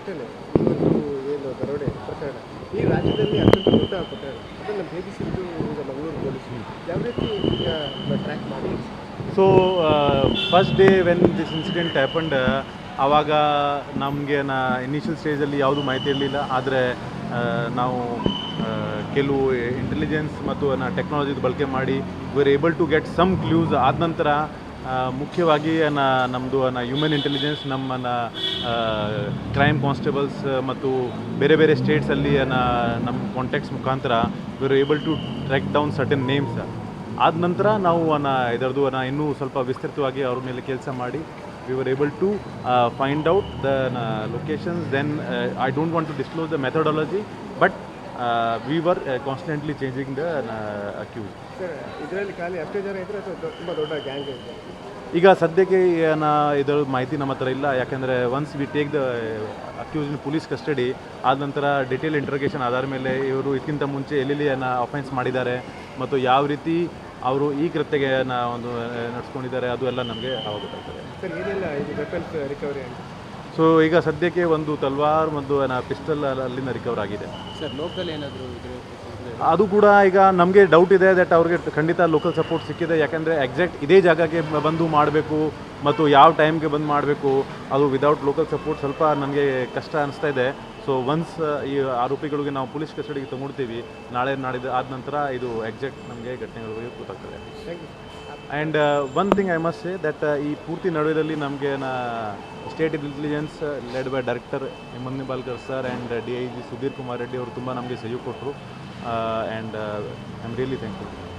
ಘಟನೆ ಇವತ್ತು ಏನು ದರೋಡೆ, ಪ್ರಕರಣ. ಈ ರಾಜ್ಯದಲ್ಲಿ ಅತ್ಯಂತ ದೊಡ್ಡ ಪ್ರಕರಣ ಅದನ್ನು ಭೇದಿಸಿದ್ದು ಈಗ ಮಂಗಳೂರು ಪೊಲೀಸರು ಯಾವ ರೀತಿ ಈಗ ಟ್ರ್ಯಾಕ್ ಮಾಡಿ? So first day when this incident happened ಆವಾಗ ನಮಗೆ ನಾ ಇನಿಷಿಯಲ್ ಸ್ಟೇಜಲ್ಲಿ ಯಾವುದು ಮಾಹಿತಿ ಇರಲಿಲ್ಲ. ಆದರೆ ನಾವು ಕೆಲವು ಇಂಟೆಲಿಜೆನ್ಸ್ ಮತ್ತು ನಾ ಟೆಕ್ನಾಲಜಿದು ಬಳಕೆ ಮಾಡಿ we're able to get some clues ಆದ ನಂತರ ಮುಖ್ಯವಾಗಿ ನಮ್ಮದು ನ ಹ್ಯೂಮನ್ ಇಂಟೆಲಿಜೆನ್ಸ್ ನಮ್ಮನ್ನ ಕ್ರೈಮ್ ಕಾನ್ಸ್ಟೇಬಲ್ಸ್ ಮತ್ತು ಬೇರೆ ಬೇರೆ ಸ್ಟೇಟ್ಸಲ್ಲಿ ನಮ್ಮ ಕಾಂಟ್ಯಾಕ್ಟ್ಸ್ ಮುಖಾಂತರ we're able to track down certain names ಆದ ನಂತರ ನಾವು ಇದರದ್ದು ಇನ್ನೂ ಸ್ವಲ್ಪ ವಿಸ್ತೃತವಾಗಿ ಅವ್ರ ಮೇಲೆ ಕೆಲಸ ಮಾಡಿ we were able to find out the locations then I don't want to disclose the methodology but we were constantly changing the accused ಇದರಲ್ಲಿ ಖಾಲಿ ಅಷ್ಟೇ ಜನ ಅಥವಾ ತುಂಬ ದೊಡ್ಡ ಗ್ಯಾಂಗ್ ಇದೆ? ಈಗ ಸದ್ಯಕ್ಕೆ ಏನ ಇದರ ಮಾಹಿತಿ ನಮ್ಮ ಹತ್ರ ಇಲ್ಲ. ಯಾಕೆಂದರೆ once we take the accused in police custody ಆದ ನಂತರ ಡಿಟೇಲ್ ಇಂಟ್ರಗೇಷನ್ ಆಧಾರ ಮೇಲೆ ಇವರು ಇದಕ್ಕಿಂತ ಮುಂಚೆ ಎಲ್ಲೆಲ್ಲಿ ಅಫೆನ್ಸ್ ಮಾಡಿದ್ದಾರೆ ಮತ್ತು ಯಾವ ರೀತಿ ಅವರು ಈ ಕೃತ್ಯಗೆ ಒಂದು ನಡೆಸ್ಕೊಂಡಿದ್ದಾರೆ ಅದು ಎಲ್ಲ ನಮಗೆ ರಿಕವರಿ ಗೊತ್ತಾಗ್ತದೆ. ಸೊ ಈಗ ಸದ್ಯಕ್ಕೆ ಒಂದು ತಲ್ವಾರ್ ಮತ್ತು ಪಿಸ್ಟಲ್ ಅಲ್ಲಿಂದ ರಿಕವರ್ ಆಗಿದೆ. ಸರ್ ಲೋಕಲ್ ಏನಾದರೂ ಅದು ಕೂಡ ಈಗ ನಮಗೆ ಡೌಟ್ ಇದೆ ದಟ್ ಅವ್ರಿಗೆ ಖಂಡಿತ ಲೋಕಲ್ ಸಪೋರ್ಟ್ ಸಿಕ್ಕಿದೆ. ಯಾಕೆಂದರೆ ಎಕ್ಸಾಕ್ಟ್ ಇದೇ ಜಾಗಕ್ಕೆ ಬಂದು ಮಾಡಬೇಕು. ಮತ್ತು ಯಾವ ಟೈಮ್ಗೆ ಬಂದು ಮಾಡಬೇಕು, ಅದು ವಿದೌಟ್ ಲೋಕಲ್ ಸಪೋರ್ಟ್ ಸ್ವಲ್ಪ ನನಗೆ ಕಷ್ಟ ಅನಿಸ್ತಾ ಇದೆ. ಸೊ ಒನ್ಸ್ ಈ ಆರೋಪಿಗಳಿಗೆ ನಾವು ಪೊಲೀಸ್ ಕಸ್ಟಡಿಗೆ ತಗೊಳ್ತೀವಿ ನಾಳೆ ನಾಡಿದ್ದು ಆದ ನಂತರ ಇದು ಎಕ್ಸಾಕ್ಟ್ ನಮಗೆ ಘಟನೆಗಳು ಗೊತ್ತಾಗ್ತದೆ. Thank you and one thing I must say that ಈ ಪೂರ್ತಿ ನಡುವೆಯಲ್ಲಿ ನಮಗೆ state intelligence led by director Hemant Balkar sir and D I G Sudhir Kumar Reddy ಅವರು ತುಂಬ ನಮಗೆ ಸಹಯೋಗ ಕೊಟ್ಟರು and I am really thankful